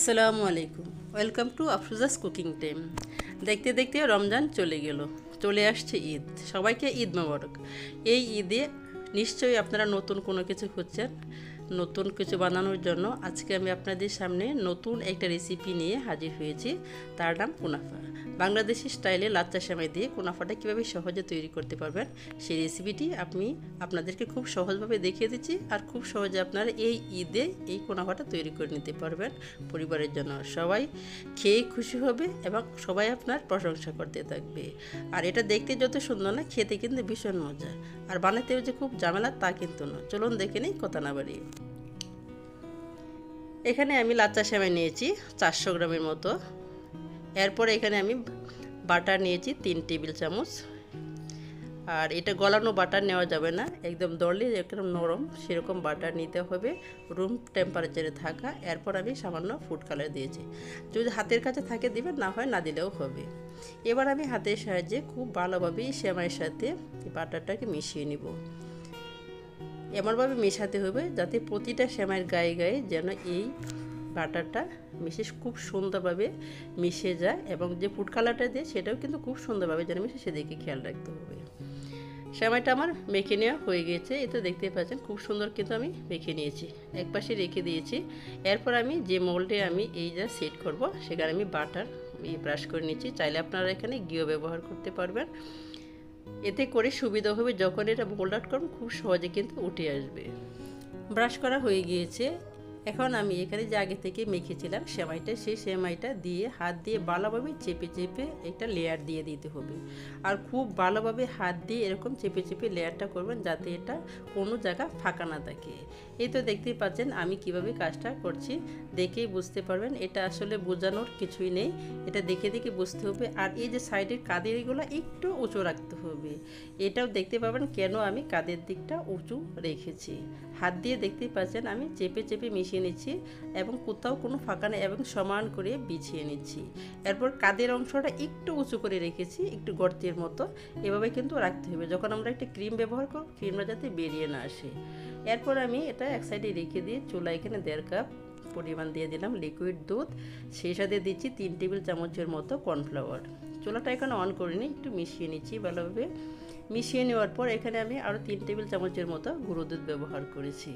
আসসালামু আলাইকুম। Welcome to Afruza's cooking time দেখতে দেখতে রমজান চলে গেল। চলে আসছে ঈদ। সবাইকে ঈদ মোবারক। এই ঈদে নিশ্চয়ই আপনারা নতুন কোনো কিছু খুঁজছেন? নতুন কিছু বানানোর জন্য আজকে আমি আপনাদের সামনে নতুন একটা রেসিপি নিয়ে হাজির হয়েছি। তার নাম কুনাফা। বাংলাদেশি স্টাইলে লাচ্চা সেমাই দিয়ে কোনাফাটা কীভাবে সহজে তৈরি করতে পারবেন, সেই রেসিপিটি আমি আপনাদেরকে খুব সহজভাবে দেখিয়ে দিচ্ছি আর খুব সহজে আপনারা এই ঈদে এই কোনাফাটা তৈরি করে নিতে পারবেন পরিবারের জন্য। সবাই খেয়ে খুশি হবে এবং সবাই আপনার প্রশংসা করতে থাকবে। আর এটা দেখতে যত সুন্দর না, খেতে কিন্তু ভীষণ মজা। আর বানাতেও যে খুব ঝামেলা, তা কিন্তু না চলুন দেখে নিই, কথা না বাড়িয়ে। এখানে আমি লাচ্চা সেমাই নিয়েছি চারশো গ্রামের মতো। এরপরে এখানে আমি বাটার নিয়েছি তিন টেবিল চামচ। আর এটা গলানো বাটার নেওয়া যাবে না, একদম দরলে একদম নরম সেরকম বাটার নিতে হবে রুম টেম্পারেচারে থাকা। এরপর আমি সামান্য ফুড কালার দিয়েছি। যদি হাতের কাছে থাকে দিবেন, না হয় না দিলেও হবে। এবার আমি হাতের সাহায্যে খুব ভালোভাবে এই সেমাইয়ের সাথে বাটারটাকে মিশিয়ে নিব। এমনভাবে মেশাতে হবে যাতে প্রতিটা সেমাইয়ের গায়ে গায়ে যেন এই বাটারটা মিশে খুব সুন্দরভাবে মিশে যায় এবং যে ফুড কালারটা দিয়ে সেটাও কিন্তু খুব সুন্দরভাবে যেন মিশে, সেদিকে খেয়াল রাখতে হবে। সেমাইটা আমার মেখে নেওয়া হয়ে গিয়েছে এতে দেখতে পাচ্ছেন, খুব সুন্দর কিন্তু আমি মেখে নিয়েছি। এক পাশে রেখে দিয়েছি। এরপর আমি যে মোল্ডে আমি এই যা সেট করব, সেখানে আমি বাটার ব্রাশ করে নিচ্ছি। চাইলে আপনারা এখানে ঘিও ব্যবহার করতে পারবেন। এতে করে সুবিধা হবে যখন এটা মোল্ড আউট করবেন, খুব সহজে কিন্তু উঠে আসবে। ব্রাশ করা হয়ে গিয়েছে। এখন আমি এখানে যে আগে থেকে মেখেছিলাম সেমাইটা, সেই সেমাইটা দিয়ে হাত দিয়ে ভালোভাবে চেপে চেপে একটা লেয়ার দিয়ে দিতে হবে। আর খুব ভালোভাবে হাত দিয়ে এরকম চেপে চেপে লেয়ারটা করবেন যাতে এটা কোনো জায়গা ফাঁকা না থাকে। এই তো দেখতেই পাচ্ছেন আমি কীভাবে কাজটা করছি, দেখেই বুঝতে পারবেন। এটা আসলে বোঝানোর কিছুই নেই, এটা দেখে দেখে বুঝতে হবে। আর এই যে সাইডের কাদের এগুলো একটু উঁচু রাখতে হবে, এটাও দেখতে পাবেন কেন আমি কাদের দিকটা উঁচু রেখেছি। হাত দিয়ে দেখতেই পাচ্ছেন আমি চেপে চেপে মিশিয়ে নিচ্ছি এবং কোথাও কোনো ফাঁকা নেই এবং সমান করে বিছিয়ে নিচ্ছি। এরপর কাদের অংশটা একটু উঁচু করে রেখেছি, একটু গর্তের মতো। এভাবে কিন্তু রাখতে হবে। যখন আমরা একটা ক্রিম ব্যবহার করব, ক্রিমটা যাতে বেরিয়ে না আসে। এরপর আমি এটা এক সাইডে রেখে দিয়ে চুলা এখানে দেড় কাপ পরিমাণ দিয়ে দিলাম লিকুইড দুধ। সেই সাথে দিচ্ছি তিন টেবিল চামচের মতো কর্নফ্লাওয়ার চুলাটা এখানে অন করে নিই একটু মিশিয়ে নিচ্ছি ভালোভাবে। মিশিয়ে নেওয়ার পর এখানে আমি আরও তিন টেবিল চামচের মতো গুঁড়ো দুধ ব্যবহার করেছি।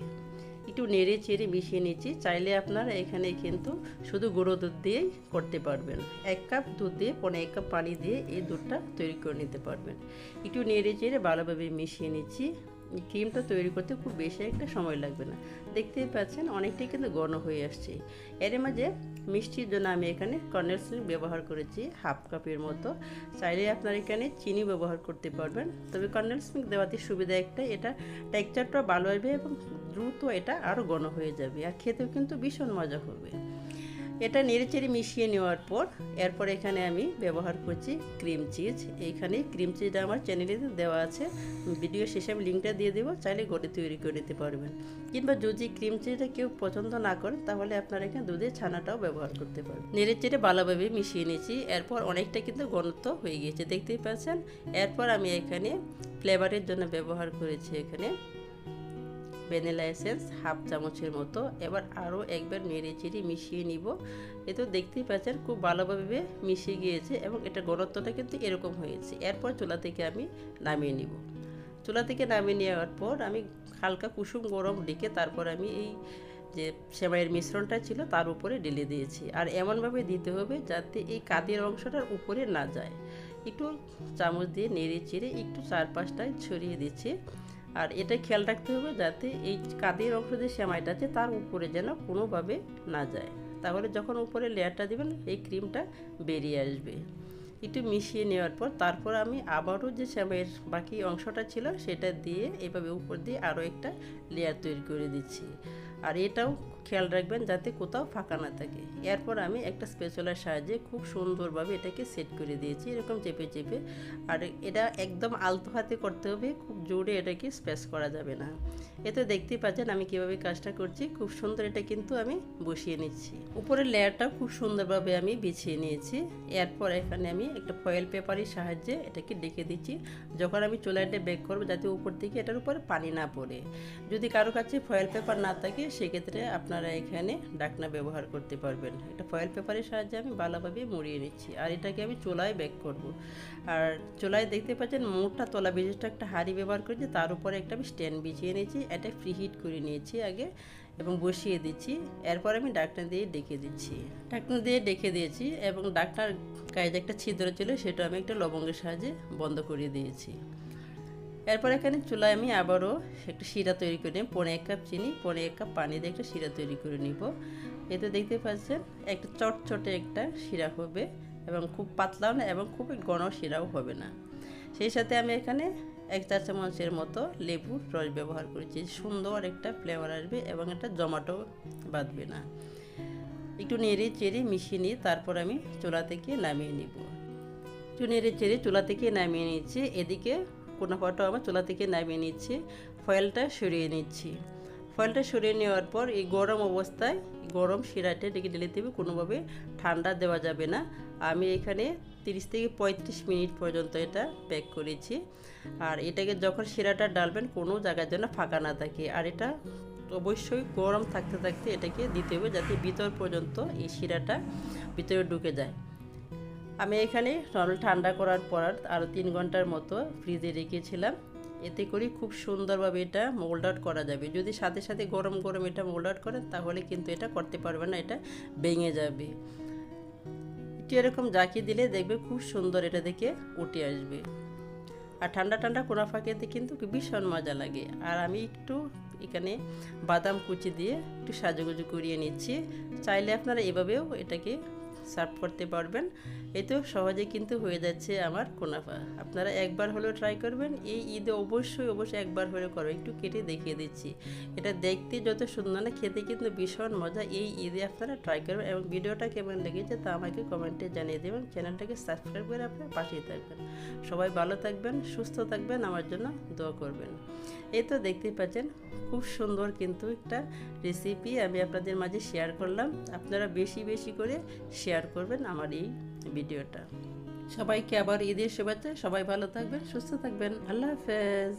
একটু নেড়ে চেড়ে মিশিয়ে নিচ্ছি। চাইলে আপনারা এখানে কিন্তু শুধু গুঁড়ো দুধ দিয়েই করতে পারবেন। এক কাপ দুধ দিয়ে, পনে এক কাপ পানি দিয়ে এই দুধটা তৈরি করে নিতে পারবেন। একটু নেড়ে চেড়ে ভালোভাবে মিশিয়ে নিচ্ছি। ক্রিমটা তৈরি করতে খুব বেশি একটা সময় লাগবে না। দেখতেই পাচ্ছেন অনেকটাই কিন্তু ঘন হয়ে আসছে। এর মাঝে মিষ্টির জন্য আমি এখানে কন্ডেন্স মিল্ক ব্যবহার করেছি, হাফ কাপের মতো। চাইলে আপনার এখানে চিনি ব্যবহার করতে পারবেন। তবে কন্ডেন্স মিল্ক দেওয়াতে সুবিধা একটা, এটা টেক্সচারটা ভালো আসবে এবং দ্রুত এটা আরও ঘন হয়ে যাবে। আর খেতেও কিন্তু ভীষণ মজা হবে। এটা নেড়েচেড়ে মিশিয়ে নেওয়ার পর, এরপর এখানে আমি ব্যবহার করছি ক্রিম চিজ। এইখানে ক্রিম চিজটা আমার চ্যানেলে দেওয়া আছে। ভিডিও শেষে আমি লিঙ্কটা দিয়ে দেবো, চাইলে ঘরে তৈরি করে নিতে পারবেন। কিংবা যদি ক্রিম চিজটা কেউ পছন্দ না করেন, তাহলে আপনারা এখানে দুধের ছানাটাও ব্যবহার করতে পারবেন। নেড়েচেড়ে ভালোভাবে মিশিয়ে নিয়েছি। এরপর অনেকটা কিন্তু ঘনত্ব হয়ে গিয়েছে, দেখতেই পাচ্ছেন? এরপর আমি এখানে ফ্লেভারের জন্য ব্যবহার করেছি এখানে। ভ্যানিলা এসেন্স হাফ চামচের মতো। এবার আরও একবার নেড়ে চেড়ে মিশিয়ে নিব। এ তো দেখতেই পাচ্ছেন খুব ভালোভাবে মিশিয়ে গিয়েছে এবং এটা ঘনত্বটা কিন্তু এরকম হয়েছে। এরপর চুলা থেকে আমি নামিয়ে নিব। চুলা থেকে নামিয়ে নেওয়ার পর আমি হালকা কুসুম গরম ডেকে তারপর আমি এই যে সেমাইয়ের মিশ্রণটা ছিল তার উপরে ঢেলে দিয়েছি। আর এমনভাবে দিতে হবে যাতে এই কাদের অংশটার উপরে না যায়। একটু চামচ দিয়ে নেড়ে চেড়ে একটু চারপাশটায় ছড়িয়ে দিচ্ছি। আর এটা খেয়াল রাখতে হবে যাতে এই কাদের অংশ যে সেমাইটা আছে, তার উপরে যেন কোনোভাবে না যায়। তাহলে যখন উপরে লেয়ারটা দেবেন, এই ক্রিমটা বেরিয়ে আসবে। একটু মিশিয়ে নেওয়ার পর তারপর আমি আবারও যে শ্যামাইয়ের বাকি অংশটা ছিল, সেটা দিয়ে এভাবে উপর দিয়ে আরও একটা লেয়ার তৈরি করে দিচ্ছি। আর এটাও খেয়াল রাখবেন যাতে কোথাও ফাঁকা না থাকে। এরপর আমি একটা স্পেশালার সাহায্যে খুব সুন্দরভাবে এটাকে সেট করে দিয়েছি, এরকম চেপে চেপে। আর এটা একদম আলতো হাতে করতে হবে, খুব জোরে এটাকে স্পেস করা যাবে না। এতে দেখতেই পাচ্ছেন আমি কীভাবে কাজটা করছি, খুব সুন্দর এটা কিন্তু আমি বসিয়ে নিচ্ছি। উপরের লেয়ারটা খুব সুন্দরভাবে আমি বিছিয়ে নিয়েছি। এরপর এখানে আমি একটা ফয়েল পেপারের সাহায্যে এটাকে ডেকে দিচ্ছি। যখন আমি চুলাইটা বেক করব যাতে উপর থেকে এটার উপরে পানি না পড়ে। যদি কারও কাছে ফয়েল পেপার না থাকে, সেক্ষেত্রে আপনার আপনারা এখানে ডাকনা ব্যবহার করতে পারবেন। এটা ফয়েল পেপারের সাহায্যে আমি ভালোভাবে মুড়িয়ে নিচ্ছি। আর এটাকে আমি চোলায় বেক করব। আর চোলায় দেখতে পাচ্ছেন মোটা তলা বিশিষ্ট একটা হাঁড়ি ব্যবহার করেছি তার উপরে একটা আমি স্ট্যান্ড বিছিয়ে নিয়েছি। এটা ফ্রি হিট করে নিয়েছি আগে এবং বসিয়ে দিচ্ছি। এরপর আমি ডাকনা দিয়ে ডেকে দিচ্ছি। ডাকনা দিয়ে ডেকে দিয়েছি এবং ডাকনার গায়ে যে একটা ছিদ্র ছিল সেটা আমি একটা লবঙ্গের সাহায্যে বন্ধ করে দিয়েছি। এরপর এখানে চুলায় আমি আবারও একটু শিরা তৈরি করে নিই পনে এক কাপ চিনি, পনে এক কাপ পানি দিয়ে একটা শিরা তৈরি করে নিব। এতে দেখতে পাচ্ছেন, একটা চটচটে একটা শিরা হবে এবং খুব পাতলাও না এবং খুব ঘন শিরাও হবে না। সেই সাথে আমি এখানে এক চার চামচের মতো লেবুর রস ব্যবহার করেছি। সুন্দর একটা ফ্লেভার আসবে এবং একটা জমাটো বাঁধবে না। একটু নেড়ে চেড়ে মিশিয়ে নিয়ে তারপর আমি চুলা থেকে নামিয়ে নিব। একটু নেড়ে চেড়ে চুলা থেকে নামিয়ে নিচ্ছি এদিকে কোনাপাটাও আমার চুলা থেকে নামিয়ে নিচ্ছি, ফয়েলটা সরিয়ে নিচ্ছি। ফয়েলটা সরিয়ে নেওয়ার পর এই গরম অবস্থায় গরম শিরাটা ডেকে ঢেলে দেবে কোনোভাবে ঠান্ডা দেওয়া যাবে না। আমি এখানে তিরিশ থেকে পঁয়ত্রিশ মিনিট পর্যন্ত এটা প্যাক করেছি। আর এটাকে যখন শিরাটা ডালবেন কোনো জায়গার জন্য ফাঁকা না থাকে। আর এটা অবশ্যই গরম থাকতে থাকতে এটাকে দিতে হবে যাতে ভিতর পর্যন্ত এই শিরাটা ভিতরে ঢুকে যায়। আমি এখানে নর্মাল ঠান্ডা করার পর আরও তিন ঘণ্টার মতো ফ্রিজে রেখেছিলাম। এতে করে খুব সুন্দরভাবে এটা মোল্ড আউট করা যাবে। যদি সাথে সাথে গরম গরম এটা মোল্ড আউট করেন, তাহলে কিন্তু এটা করতে পারবে না, এটা ভেঙে যাবে। একটু এরকম জাকিয়ে দিলে দেখবে খুব সুন্দর এটা দেখে উঠে আসবে। আর ঠান্ডা ঠান্ডা কোনা ফাঁকেতে কিন্তু ভীষণ মজা লাগে। আর আমি একটু এখানে বাদাম কুচি দিয়ে একটু সাজুগুজু করিয়ে নিচ্ছি। চাইলে আপনারা এভাবেও এটাকে সার্ভ করতে পারবেন। এই তো সহজে কিন্তু হয়ে যাচ্ছে আমার কোনাফা। আপনারা একবার হলেও ট্রাই করবেন। এই ঈদে অবশ্যই অবশ্যই একবার হলেও করবেন একটু কেটে দেখিয়ে দিচ্ছি। এটা দেখতে যত সুন্দর না, খেতে কিন্তু ভীষণ মজা। এই ঈদে আপনারা ট্রাই করবেন এবং ভিডিওটা কেমন লেগেছে তা আমাকে কমেন্টে জানিয়ে দেবেন। চ্যানেলটাকে সাবস্ক্রাইব করে আপনার পাঠিয়ে থাকবেন। সবাই ভালো থাকবেন, সুস্থ থাকবেন, আমার জন্য দোয়া করবেন। এই তো দেখতেই পাচ্ছেন, খুব সুন্দর কিন্তু একটা রেসিপি আমি আপনাদের মাঝে শেয়ার করলাম। আপনারা বেশি বেশি করে শেয়ার করবেন আমার এই ভিডিওটা। সবাইকে আবার ঈদের শুভেচ্ছা, সবাই ভালো থাকবেন, সুস্থ থাকবেন। আল্লাহ হাফেজ।